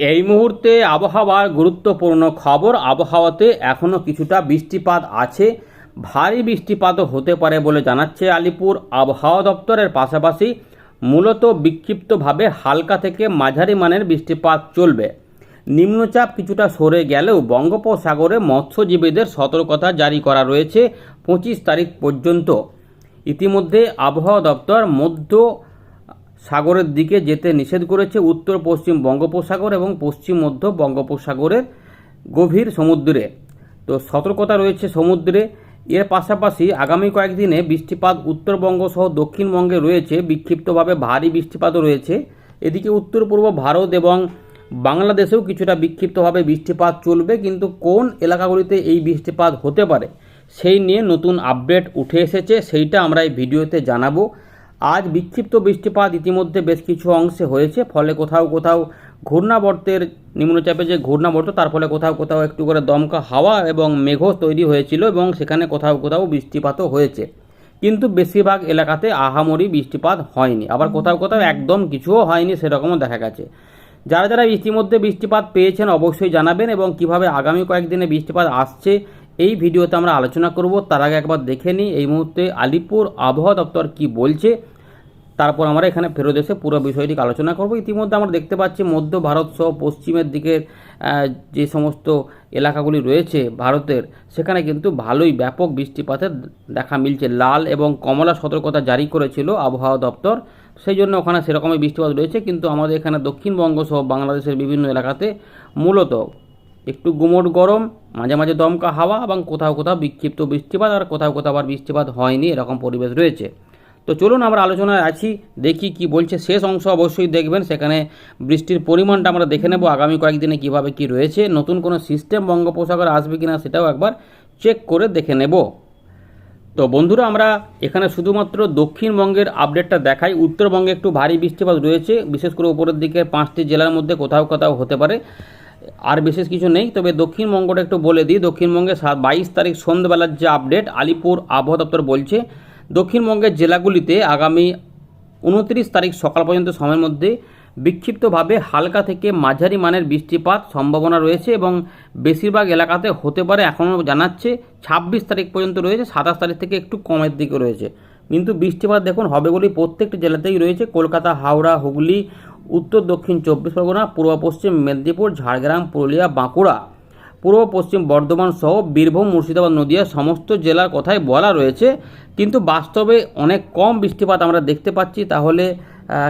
এই মুহূর্তে আবহাওয়ার গুরুত্বপূর্ণ খবর। আবহাওয়াতে এখনও কিছুটা বৃষ্টিপাত আছে। ভারী বৃষ্টিপাতও হতে পারে বলে জানাচ্ছে আলিপুর আবহাওয়া দপ্তরের পাশাপাশি মূলত বিক্ষিপ্তভাবে হালকা থেকে মাঝারি মানের বৃষ্টিপাত চলবে। নিম্নচাপ কিছুটা সরে গেলেও বঙ্গোপসাগরে মৎস্যজীবীদের সতর্কতা জারি করা রয়েছে পঁচিশ তারিখ পর্যন্ত। ইতিমধ্যে আবহাওয়া দপ্তর মধ্য সাগরের দিকে যেতে নিষেধ করেছে উত্তর, পশ্চিম বঙ্গোপসাগর এবং পশ্চিম মধ্য বঙ্গোপসাগরের গভীর সমুদ্রে। তো সতর্কতা রয়েছে সমুদ্রে। এর পাশাপাশি আগামী কয়েকদিনে বৃষ্টিপাত উত্তরবঙ্গ সহ দক্ষিণবঙ্গে রয়েছে। বিক্ষিপ্তভাবে ভারী বৃষ্টিপাতও রয়েছে। এদিকে উত্তর, পূর্ব ভারত এবং বাংলাদেশেও কিছুটা বিক্ষিপ্তভাবে বৃষ্টিপাত চলবে। কিন্তু কোন এলাকাগুলিতে এই বৃষ্টিপাত হতে পারে, সেই নিয়ে নতুন আপডেট উঠে এসেছে। সেইটা আমরা এই ভিডিওতে জানাব। আজ বিক্ষিপ্ত বৃষ্টিপাত ইতিমধ্যে বেশ কিছু অংশে হয়েছে, ফলে কোথাও কোথাও ঘূর্ণাবর্তের নিম্নচাপে যে ঘূর্ণাবর্ত, তার ফলে কোথাও কোথাও একটু করে দমকা হাওয়া এবং মেঘ তৈরি হয়েছিল এবং সেখানে কোথাও কোথাও বৃষ্টিপাতও হয়েছে। কিন্তু বেশিরভাগ এলাকাতে আহামরি বৃষ্টিপাত হয়নি। আবার কোথাও কোথাও একদম কিছুও হয়নি সেরকমও দেখা গেছে। যারা যারা ইতিমধ্যে বৃষ্টিপাত পেয়েছেন অবশ্যই জানাবেন এবং কীভাবে আগামী কয়েকদিনে বৃষ্টিপাত আসছে, এই ভিডিওতে আমরা আলোচনা করব। তার আগে একবার দেখে নিই, এই মুহূর্তে আলিপুর আবহাওয়া দপ্তর কি বলছে তারপর আমরা এখানে ফেরত এসে পুরো বিষয়টি আলোচনা করব। ইতিমধ্যে আমরা দেখতে পাচ্ছি মধ্য ভারত সহ পশ্চিমের দিকের যে সমস্ত এলাকাগুলি রয়েছে ভারতের, সেখানে কিন্তু ভালোই ব্যাপক বৃষ্টিপাতের দেখা মিলছে। লাল এবং কমলা সতর্কতা জারি করেছিল আবহাওয়া দপ্তর, সেই জন্য ওখানে সেরকমই বৃষ্টিপাত রয়েছে। কিন্তু আমাদের এখানে দক্ষিণবঙ্গ সহ বাংলাদেশের বিভিন্ন এলাকাতে মূলত একটু গুমোট গরম, মাঝে মাঝে দমকা হাওয়া এবং কোথাও কোথাও বিক্ষিপ্ত বৃষ্টিপাত, আর কোথাও কোথাও আবার বৃষ্টিপাত হয়নি, এরকম পরিবেশ রয়েছে। তো চলুন আমরা আলোচনায় আছি, দেখি কি বলছে। শেষ অংশ অবশ্যই দেখবেন, সেখানে বৃষ্টির পরিমাণটা আমরা দেখে নেব, আগামী কয়েকদিনে কীভাবে কি রয়েছে, নতুন কোনো সিস্টেম বঙ্গোপসাগরে আসবে কিনা সেটাও একবার চেক করে দেখে নেব। তো বন্ধুরা, আমরা এখানে শুধুমাত্র দক্ষিণবঙ্গের আপডেটটা দেখাই, উত্তরবঙ্গে একটু ভারী বৃষ্টিপাত রয়েছে, বিশেষ করে উপরের দিকে পাঁচটি জেলার মধ্যে কোথাও কোথাও হতে পারে, আর বিশেষ কিছু নেই, তবে দক্ষিণবঙ্গটা একটু বলে দিই, দক্ষিণবঙ্গে সাত বাইশ তারিখ সন্ধ্যাবেলার যে আপডেট আলিপুর আবহাওয়া দপ্তর বলছে দক্ষিণবঙ্গের জেলাগুলিতে আগামী উনত্রিশ তারিখ সকাল পর্যন্ত সময়ের মধ্যে বিক্ষিপ্তভাবে হালকা থেকে মাঝারি মানের বৃষ্টিপাত সম্ভাবনা রয়েছে এবং বেশিরভাগ এলাকাতে হতে পারে এখনও জানাচ্ছে ছাব্বিশ তারিখ পর্যন্ত রয়েছে, সাতাশ তারিখ থেকে একটু কমের দিকে রয়েছে। কিন্তু বৃষ্টিপাত দেখুন হবে বলে প্রত্যেকটি জেলাতেই রয়েছে, কলকাতা, হাওড়া, হুগলি, উত্তর দক্ষিণ চব্বিশ পরগনা, পূর্ব পশ্চিম মেদিনীপুর, ঝাড়গ্রাম, পুরুলিয়া, বাঁকুড়া। পূর্ব, পশ্চিম বর্ধমান সহ বীরভূম, মুর্শিদাবাদ নদিয়া সমস্ত জেলার কথাই বলা রয়েছে। কিন্তু বাস্তবে অনেক কম বৃষ্টিপাত আমরা দেখতে পাচ্ছি। তাহলে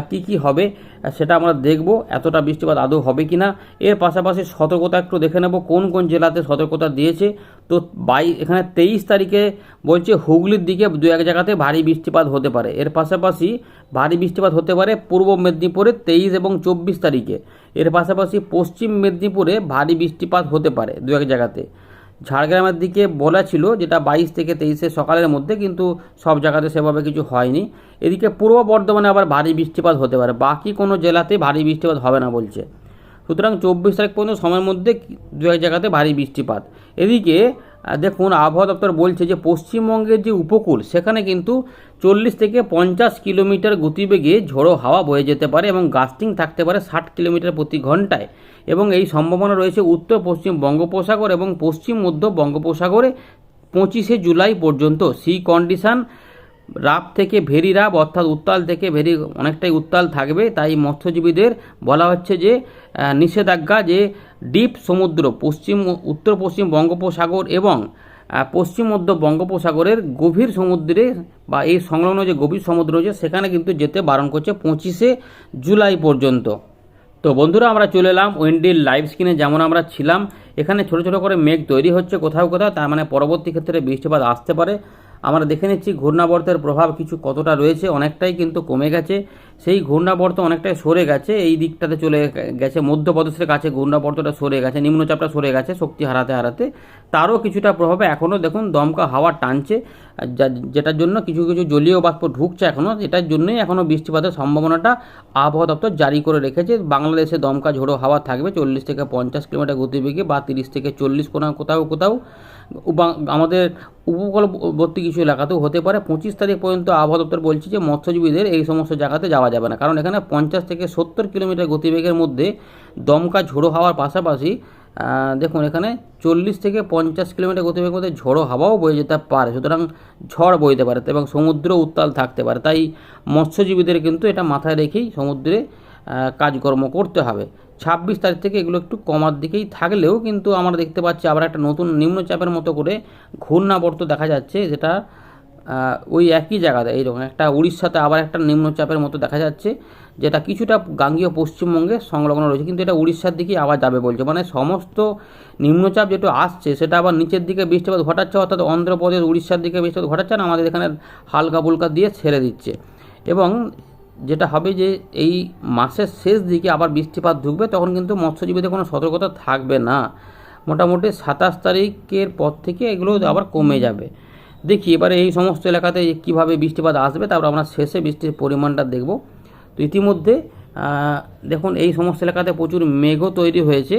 কি কি হবে সেটা আমরা দেখব, এতটা বৃষ্টিপাত আদৌ হবে কি না এর পাশাপাশি সতর্কতা একটু দেখে নেব, কোন কোন জেলাতে সতর্কতা দিয়েছে। তো বাই, এখানে তেইশ তারিখে বলছে হুগলির দিকে দু এক জায়গাতে ভারী বৃষ্টিপাত হতে পারে। এর পাশাপাশি ভারী বৃষ্টিপাত হতে পারে পূর্ব মেদিনীপুরে তেইশ এবং চব্বিশ তারিখে। এর পাশাপাশি পশ্চিম মেদিনীপুরে ভারী বৃষ্টিপাত হতে পারে দু এক জায়গাতে। ঝাড়গ্রামের দিকে বলা ছিল যেটা বাইশ থেকে তেইশে সকালের মধ্যে, কিন্তু সব জায়গাতে সেভাবে কিছু হয়নি। এদিকে পূর্ব বর্ধমানে আবার ভারী বৃষ্টিপাত হতে পারে। বাকি কোনো জেলাতে ভারী বৃষ্টিপাত হবে না বলছে। সুতরাং চব্বিশ তারিখ পর্যন্ত সময়ের মধ্যে দু এক জায়গাতে ভারী বৃষ্টিপাত। এদিকে দেখুন, আবহাওয়া দপ্তর বলছে যে পশ্চিমবঙ্গের যে উপকূল, সেখানে কিন্তু চল্লিশ থেকে পঞ্চাশ কিলোমিটার গতিবেগে ঝোড়ো হাওয়া বয়ে যেতে পারে এবং গাস্টিং থাকতে পারে ষাট কিলোমিটার প্রতি ঘন্টায়। এবং এই সম্ভাবনা রয়েছে উত্তর, পশ্চিম বঙ্গোপসাগর এবং পশ্চিম, মধ্য বঙ্গোপসাগরে পঁচিশে জুলাই পর্যন্ত। সি কন্ডিশন রাপ থেকে ভেরি রাপ অর্থাৎ উত্তাল থেকে ভেরি অনেকটাই উত্তাল থাকবে। তাই মৎস্যজীবীদের বলা হচ্ছে যে নিষেধাজ্ঞা যে, ডিপ সমুদ্র, পশ্চিম, উত্তর, পশ্চিম বঙ্গোপসাগর এবং পশ্চিম মধ্য বঙ্গোপসাগরের গভীর সমুদ্রে বা এই সংলগ্ন যে গভীর সমুদ্র রয়েছে, সেখানে কিন্তু যেতে বারণ করছে পঁচিশে জুলাই পর্যন্ত। তো বন্ধুরা, আমরা চলে এলাম উইন্ডির লাইভ স্ক্রিনে, যেমন আমরা ছিলাম। এখানে ছোট ছোট করে মেঘ তৈরি হচ্ছে কোথাও কোথাও, তার মানে পরবর্তী ক্ষেত্রে বৃষ্টিপাত আসতে পারে। আমরা দেখে নিচ্ছি ঘূর্ণাবর্তের প্রভাব কিছু কতটা রয়েছে, অনেকটাই কিন্তু কমে গেছে। সেই ঘূর্ণাবর্ত অনেকটাই সরে গেছে, এই দিকটাতে চলে গেছে, মধ্যপ্রদেশের কাছে ঘূর্ণাবর্তটা সরে গেছে, নিম্নচাপটা সরে গেছে, শক্তি হারাতে হারাতে। তারও কিছুটা প্রভাবে এখনও দেখুন দমকা হাওয়া টানছে যেটার জন্য কিছু কিছু জলীয় বাষ্প ঢুকছে এখনও এটার জন্যই এখনও বৃষ্টিপাতের সম্ভাবনাটা আবহাওয়া দপ্তর জারি করে রেখেছে। বাংলাদেশে দমকা ঝোড়ো হাওয়া থাকবে চল্লিশ থেকে পঞ্চাশ কিলোমিটার গতিবেগে বা তিরিশ থেকে চল্লিশ কোথাও কোথাও। কোথাও আমাদের উপকূলবর্তী কিছু এলাকাতেও হতে পারে। পঁচিশ তারিখ পর্যন্ত আবহাওয়া দপ্তর বলছে যে মৎস্যজীবীদের এই সমস্ত জায়গাতে যাওয়া পাওয়া যাবে না। কারণ এখানে পঞ্চাশ থেকে সত্তর কিলোমিটার গতিবেগের মধ্যে দমকা ঝোড়ো হাওয়ার পাশাপাশি দেখুন এখানে চল্লিশ থেকে পঞ্চাশ কিলোমিটার গতিবেগের মধ্যে ঝোড়ো হাওয়াও বয়ে যেতে পারে। সুতরাং ঝড় বইতে পারে এবং সমুদ্র উত্তাল থাকতে পারে। তাই মৎস্যজীবীদের কিন্তু এটা মাথায় রেখেই সমুদ্রে কাজকর্ম করতে হবে। ছাব্বিশ তারিখ থেকে এগুলো একটু কমার দিকেই থাকলেও কিন্তু আমরা দেখতে পাচ্ছি আবার একটা নতুন নিম্নচাপের মতো করে ঘূর্ণাবর্ত দেখা যাচ্ছে, যেটা ওই একই জায়গাতে এইরকম একটা উড়িষ্যাতে আবার একটা নিম্নচাপের মতো দেখা যাচ্ছে, যেটা কিছুটা গাঙ্গীয় পশ্চিমবঙ্গে সংলগ্ন রয়েছে, কিন্তু এটা উড়িষ্যার দিকেই আবার যাবে বলছে। মানে সমস্ত নিম্নচাপ যেটা আসছে, সেটা আবার নিচের দিকে বৃষ্টিপাত ঘটাচ্ছে, অর্থাৎ অন্ধ্রপ্রদেশ, উড়িষ্যার দিকে বৃষ্টিপাত ঘটাচ্ছে না আমাদের এখানে হালকা ফুলকা দিয়ে ছেড়ে দিচ্ছে। এবং যেটা হবে যে, এই মাসের শেষ দিকে আবার বৃষ্টিপাত ঢুকবে, তখন কিন্তু মৎস্যজীবীদের কোনো সতর্কতা থাকবে না। মোটামুটি সাতাশ তারিখের পর থেকে এগুলো আবার কমে যাবে। দেখি, এবারে এই সমস্ত এলাকাতে কীভাবে বৃষ্টিপাত আসবে, তারপর আমরা শেষে বৃষ্টির পরিমাণটা দেখব। তো ইতিমধ্যে দেখুন, এই সমস্ত এলাকাতে প্রচুর মেঘও তৈরি হয়েছে।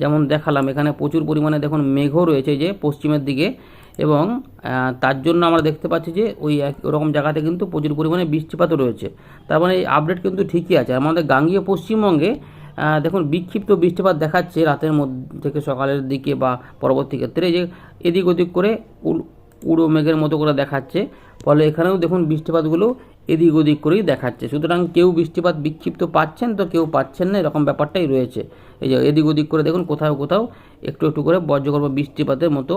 যেমন দেখালাম, এখানে প্রচুর পরিমাণে দেখুন মেঘও রয়েছে যে পশ্চিমের দিকে। এবং তার জন্য আমরা দেখতে পাচ্ছি যে ওই এক ওরকম জায়গাতে কিন্তু প্রচুর পরিমাণে বৃষ্টিপাতও রয়েছে। তার মানে এই আপডেট কিন্তু ঠিকই আছে। আমাদের গাঙ্গীয় পশ্চিমবঙ্গে দেখুন, বিক্ষিপ্ত বৃষ্টিপাত দেখাচ্ছে রাতের মধ্যে থেকে সকালের দিকে বা পরবর্তী ক্ষেত্রে যে এদিক ওদিক করে উড়ো মেঘের মতো করে দেখাচ্ছে। ফলে এখানেও দেখুন বৃষ্টিপাতগুলো এদিক ওদিক করেই দেখাচ্ছে। সুতরাং কেউ বৃষ্টিপাত বিক্ষিপ্ত পাচ্ছেন তো কেউ পাচ্ছেন না, এরকম ব্যাপারটাই রয়েছে। এই যে এদিক ওদিক করে দেখুন কোথাও কোথাও একটু একটু করে বজ্রগর্ভ বৃষ্টিপাতের মতো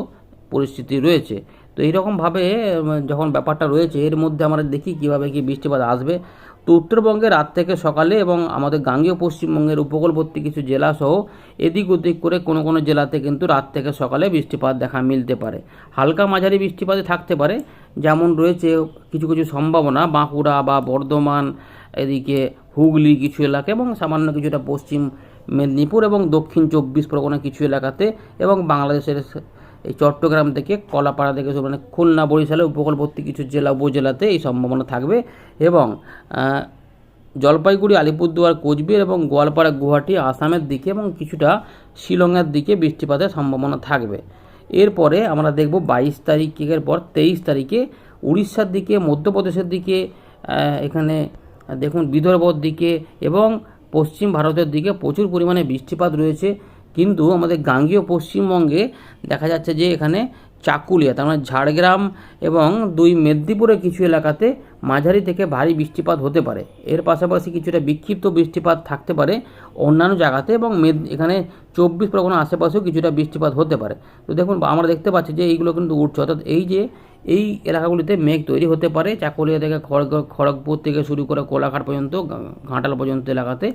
পরিস্থিতি রয়েছে। তো এইরকমভাবে যখন ব্যাপারটা রয়েছে, এর মধ্যে আমরা দেখি কীভাবে কি বৃষ্টিপাত আসবে। তো উত্তরবঙ্গে রাত থেকে সকালে এবং আমাদের গাঙ্গীয় পশ্চিমবঙ্গের উপকূলবর্তী কিছু জেলা সহ এদিক ওদিক করে কোনো কোনো জেলাতে কিন্তু রাত থেকে সকালে বৃষ্টিপাত দেখা মিলতে পারে। হালকা মাঝারি বৃষ্টিপাতে থাকতে পারে, যেমন রয়েছে কিছু কিছু সম্ভাবনা, বাঁকুড়া বা বর্ধমান, এদিকে হুগলি কিছু এলাকা এবং সামান্য কিছুটা পশ্চিম মেদিনীপুর এবং দক্ষিণ চব্বিশ পরগনা কিছু এলাকাতে এবং বাংলাদেশের এই চট্টগ্রাম থেকে কলাপাড়া থেকে মানে খুলনা, বরিশালে উপকূলবর্তী কিছু জেলা, উপজেলাতে এই সম্ভাবনা থাকবে এবং জলপাইগুড়ি, আলিপুরদুয়ার, কোচবিহার এবং গোয়ালপাড়া, গুয়াহাটি, আসামের দিকে এবং কিছুটা শিলংয়ের দিকে বৃষ্টিপাতের সম্ভাবনা থাকবে। এরপরে আমরা দেখব বাইশ তারিখের পর তেইশ তারিখে উড়িষ্যার দিকে, মধ্যপ্রদেশের দিকে এখানে দেখুন বিদর্ভর দিকে এবং পশ্চিম ভারতের দিকে প্রচুর পরিমাণে বৃষ্টিপাত রয়েছে। কিন্তু আমাদের গাঙ্গীয় পশ্চিমবঙ্গে দেখা যাচ্ছে যে এখানে চাকুলিয়া, তার মানে ঝাড়গ্রাম এবং দুই মেদিনীপুরের কিছু এলাকাতে মাঝারি থেকে ভারী বৃষ্টিপাত হতে পারে। এর পাশাপাশি কিছুটা বিক্ষিপ্ত বৃষ্টিপাত থাকতে পারে অন্যান্য জায়গাতে এবং মেদ, এখানে চব্বিশ পরগনা আশেপাশেও কিছুটা বৃষ্টিপাত হতে পারে। তো দেখুন, আমরা দেখতে পাচ্ছি যে এইগুলো কিন্তু উঠছে। অর্থাৎ এই যে এই এলাকাগুলিতে মেঘ তৈরি হতে পারে। চাকুলিয়া থেকে খড়গ খড়গপুর থেকে শুরু করে কোলাঘাট পর্যন্ত ঘাটাল পর্যন্ত এলাকাতে।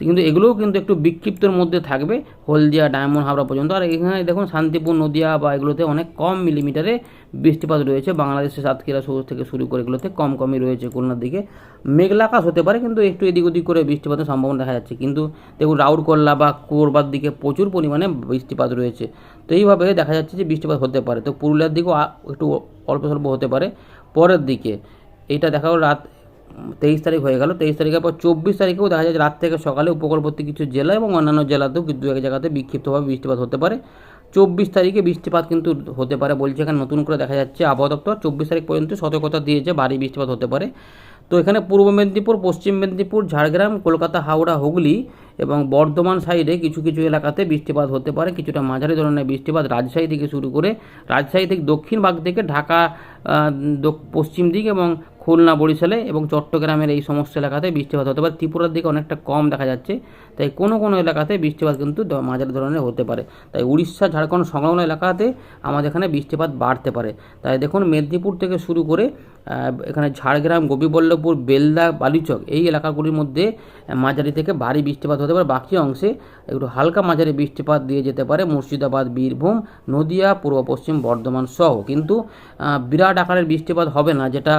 কিন্তু এগুলোও কিন্তু একটু বিক্ষিপ্তর মধ্যে থাকবে, হলদিয়া, ডায়মন্ড হাওড়া পর্যন্ত। আর এখানে দেখুন, শান্তিপুর, নদিয়া বা এগুলোতে অনেক কম মিলিমিটারে বৃষ্টিপাত রয়েছে। বাংলাদেশের সাতক্ষীরা শহর থেকে শুরু করে এগুলোতে কম কমই রয়েছে খুলনার দিকে। মেঘলাকাশ হতে পারে, কিন্তু একটু এদিক ওদিক করে বৃষ্টিপাতের সম্ভাবনা দেখা যাচ্ছে। কিন্তু দেখুন, রাউরকল্লা বা কোরবার দিকে প্রচুর পরিমাণে বৃষ্টিপাত রয়েছে। তো এইভাবে দেখা যাচ্ছে যে বৃষ্টিপাত হতে পারে। তো পুরুলিয়ার দিকেও একটু অল্প স্বল্প হতে পারে। পরের দিকে, এটা দেখা রাত তেইশ তারিখ হয়ে গেল। তেইশ তারিখের পর চব্বিশ তারিখেও দেখা যায় রাত থেকে সকালে উপকূলবর্তী কিছু জেলা এবং অন্যান্য জেলাতেও কিন্তু এক জায়গাতে বিক্ষিপ্তভাবে বৃষ্টিপাত হতে পারে। চব্বিশ তারিখে বৃষ্টিপাত কিন্তু হতে পারে বলছে এখানে নতুন করে দেখা যাচ্ছে আবহাওয়া দপ্তর। চব্বিশ তারিখ পর্যন্ত সতর্কতা দিয়েছে, ভারী বৃষ্টিপাত হতে পারে। তো এখানে পূর্ব মেদিনীপুর, পশ্চিম মেদিনীপুর, ঝাড়গ্রাম, কলকাতা, হাওড়া, হুগলি এবং বর্ধমান সাইডে কিছু কিছু এলাকাতে বৃষ্টিপাত হতে পারে। কিছুটা মাঝারি ধরনের বৃষ্টিপাত রাজশাহী থেকে শুরু করে রাজশাহী থেকে দক্ষিণ ভাগ থেকে ঢাকা পশ্চিম দিক এবং খুলনা, বরিশালে এবং চট্টগ্রামের এই সমস্ত এলাকাতে বৃষ্টিপাত হতে পারে। ত্রিপুরার দিকে অনেকটা কম দেখা যাচ্ছে, তাই কোনো কোনো এলাকাতে বৃষ্টিপাত কিন্তু মাঝারি ধরনের হতে পারে। তাই উড়িষ্যা, ঝাড়খণ্ড সংলগ্ন এলাকাতে আমাদের এখানে বৃষ্টিপাত বাড়তে পারে। তাই দেখুন, মেদিনীপুর থেকে শুরু করে এখানে ঝাড়গ্রাম গোপীবল্লভপুর বেলদা, বালিচক এই এলাকাগুলির মধ্যে মাঝারি থেকে ভারী বৃষ্টিপাত হতে পারে। বাকি অংশে একটু হালকা মাঝারি বৃষ্টিপাত দিয়ে যেতে পারে মুর্শিদাবাদ, বীরভূম, নদিয়া, পূর্ব পশ্চিম বর্ধমান সহ। কিন্তু বিরাট আকারের বৃষ্টিপাত হবে না, যেটা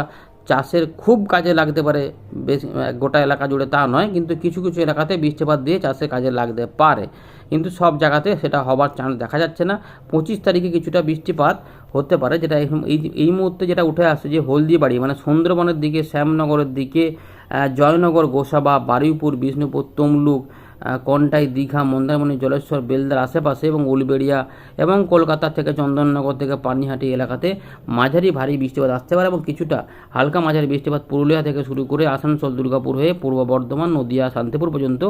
চাষের খুব কাজে লাগতে পারে বেশ গোটা এলাকা জুড়ে তা নয়, কিন্তু কিছু কিছু এলাকাতে বৃষ্টিপাত দিয়ে চাষে কাজে লাগতে পারে। কিন্তু সব জায়গাতে সেটা হবার চান্স দেখা যাচ্ছে না। পঁচিশ তারিখে কিছুটা বৃষ্টিপাত হতে পারে, যেটা এই- এই মুহূর্তে যেটা উঠে আসছে যে হলদিবাড়ি মানে সুন্দরবনের দিকে, শ্যামনগরের দিকে জয়নগর, গোসাবা, বারুইপুর, বিষ্ণুপুর, তমলুক কন্টাই দীঘা, মন্দারমণি, জলেশ্বর, বেলদার আশেপাশে এবং উলবেড়িয়া এবং কলকাতা থেকে চন্দননগর থেকে পানিহাটি এলাকাতে মাঝারি ভারী বৃষ্টিপাত আসতে পারে এবং কিছুটা হালকা মাঝারি বৃষ্টিপাত পুরুলিয়া থেকে শুরু করে আসানসোল, দুর্গাপুর হয়ে পূর্ব বর্ধমান, নদিয়া, শান্তিপুর পর্যন্ত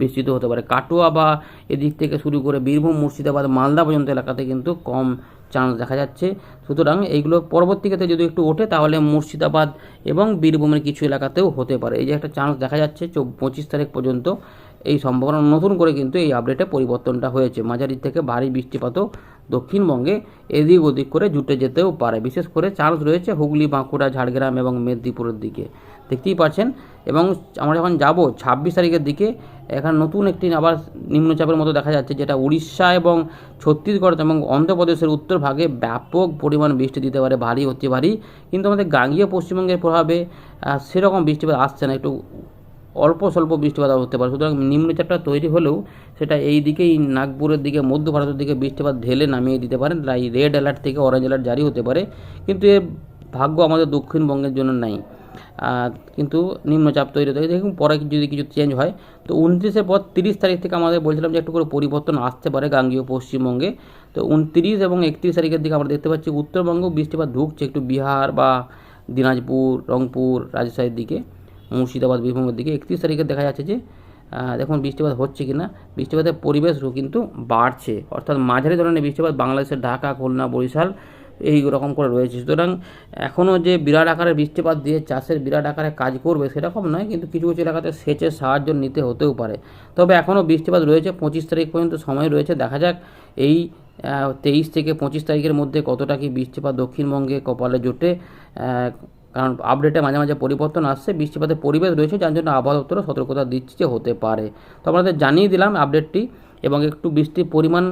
বিস্তৃত হতে পারে। কাটোয়া বা এদিক থেকে শুরু করে বীরভূম, মুর্শিদাবাদ, মালদা পর্যন্ত এলাকাতে কিন্তু কম চান্স দেখা যাচ্ছে। সুতরাং এইগুলো পরবর্তী যদি একটু ওঠে তাহলে মুর্শিদাবাদ এবং বীরভূমের কিছু এলাকাতেও হতে পারে। এই যে একটা চান্স দেখা যাচ্ছে পঁচিশ তারিখ পর্যন্ত এই সম্ভাবনা নতুন করে কিন্তু এই আপডেটে পরিবর্তনটা হয়েছে। মাঝারি থেকে ভারী বৃষ্টিপাতও দক্ষিণবঙ্গে এদিক ওদিক করে জুটে যেতেও পারে। বিশেষ করে চান্স রয়েছে হুগলি, বাঁকুড়া, ঝাড়গ্রাম এবং মেদিনীপুরের দিকে। দেখতেই পাচ্ছেন এবং আমরা যখন যাব, ছাব্বিশ তারিখের দিকে এখানে নতুন একটি আবার নিম্নচাপের মতো দেখা যাচ্ছে, যেটা উড়িষ্যা এবং ছত্তিশগড় এবং অন্ধ্রপ্রদেশের উত্তর ভাগে ব্যাপক পরিমাণ বৃষ্টি দিতে পারে। ভারী অতি ভারী। কিন্তু আমাদের গাঙ্গীয় পশ্চিমবঙ্গের প্রভাবে সেরকম বৃষ্টিপাত আসছে না। একটু অল্প স্বল্প বৃষ্টিপাত হতে পারে। সুতরাং নিম্নচাপটা তৈরি হলেও সেটা এই দিকেই নাগপুরের দিকে, মধ্য ভারতের দিকে বৃষ্টিপাত ঢেলে নামিয়ে দিতে পারেন তাই রেড অ্যালার্ট থেকে অরেঞ্জ অ্যালার্ট জারি হতে পারে। কিন্তু এর ভাগ্য আমাদের দক্ষিণবঙ্গের জন্য নাই। কিন্তু নিম্নচাপ তৈরি হতে দেখুন, পরে যদি কিছু চেঞ্জ হয়, তো উনত্রিশের পর তিরিশ তারিখ থেকে আমাদের বলছিলাম যে একটু করে পরিবর্তন আসতে পারে গাঙ্গীয় পশ্চিমবঙ্গে। তো উনত্রিশ এবং একত্রিশ তারিখের দিকে আমরা দেখতে পাচ্ছি উত্তরবঙ্গ বৃষ্টিপাত ঢুকছে একটু বিহার বা দিনাজপুর, রংপুর, রাজশাহীর দিকে। মুর্শিদাবাদ বীরভূমের দিকে। একত্রিশ তারিখে দেখা যাচ্ছে যে দেখুন বৃষ্টিপাত হচ্ছে কি না বৃষ্টিপাতের পরিবেশও কিন্তু বাড়ছে। অর্থাৎ মাঝারি ধরনের বৃষ্টিপাত বাংলাদেশের ঢাকা, খুলনা, বরিশাল এই রকম করে রয়েছে। সুতরাং এখনও যে বিরাট আকারে বৃষ্টিপাত দিয়ে চাষের বিরাট আকারে কাজ করবে সেরকম নয়, কিন্তু কিছু কিছু এলাকাতে সেচের সাহায্য নিতে হতেও পারে। তবে এখনও বৃষ্টিপাত রয়েছে, পঁচিশ তারিখ পর্যন্ত সময় রয়েছে। দেখা যাক এই তেইশ থেকে পঁচিশ তারিখের মধ্যে কতটা কি বৃষ্টিপাত দক্ষিণবঙ্গে কপালে জোটে। কারণ আপডেটে মাঝে মাঝে পরিবর্তন আসছে, বৃষ্টিপাতের পরিবেশ রয়েছে, যার জন্য আবহাওয়া দপ্তরও সতর্কতা দিচ্ছে যে হতে পারে। তো আপনাদের জানিয়ে দিলাম আপডেটটি এবং একটু বৃষ্টির পরিমাণ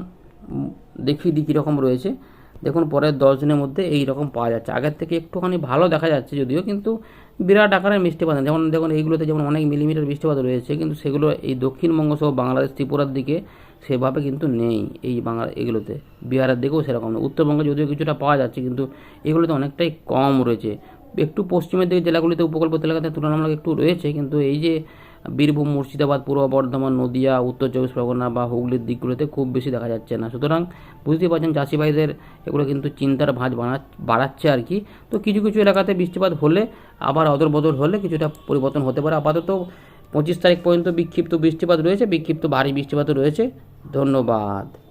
দেখিয়ে দিই কীরকম রয়েছে। দেখুন, পরের দশ দিনের মধ্যে এই রকম পাওয়া যাচ্ছে। আগের থেকে একটুখানি ভালো দেখা যাচ্ছে যদিও, কিন্তু বিরাট আকারের বৃষ্টিপাত। যেমন দেখুন, এইগুলোতে যেমন অনেক মিলিমিটার বৃষ্টিপাত রয়েছে, কিন্তু সেগুলো এই দক্ষিণবঙ্গ সহ বাংলাদেশ, ত্রিপুরার দিকে সেভাবে কিন্তু নেই এই বাংলা, এগুলোতে। বিহারের দিকেও সেরকম উত্তরবঙ্গে যদিও কিছুটা পাওয়া যাচ্ছে, কিন্তু এগুলোতে অনেকটাই কম রয়েছে। একটু পশ্চিমের দিকে জেলাগুলিতে উপকূলবর্তী এলাকাতে তুলনামূলক একটু রয়েছে, কিন্তু এই যে বীরভূম, মুর্শিদাবাদ, পূর্ব বর্ধমান, নদিয়া, উত্তর চব্বিশ পরগনা বা হুগলির দিকগুলোতে খুব বেশি দেখা যাচ্ছে না। সুতরাং বুঝতেই পারছেন চাষি ভাইদের এগুলো কিন্তু চিন্তার ভাঁজ বাড়া বাড়াচ্ছে আর কি। তো কিছু কিছু এলাকাতে বৃষ্টিপাত হলে, আবার অদল বদল হলে কিছুটা পরিবর্তন হতে পারে। আপাতত পঁচিশ তারিখ পর্যন্ত বিক্ষিপ্ত বৃষ্টিপাত রয়েছে, বিক্ষিপ্ত ভারী বৃষ্টিপাতও রয়েছে। ধন্যবাদ।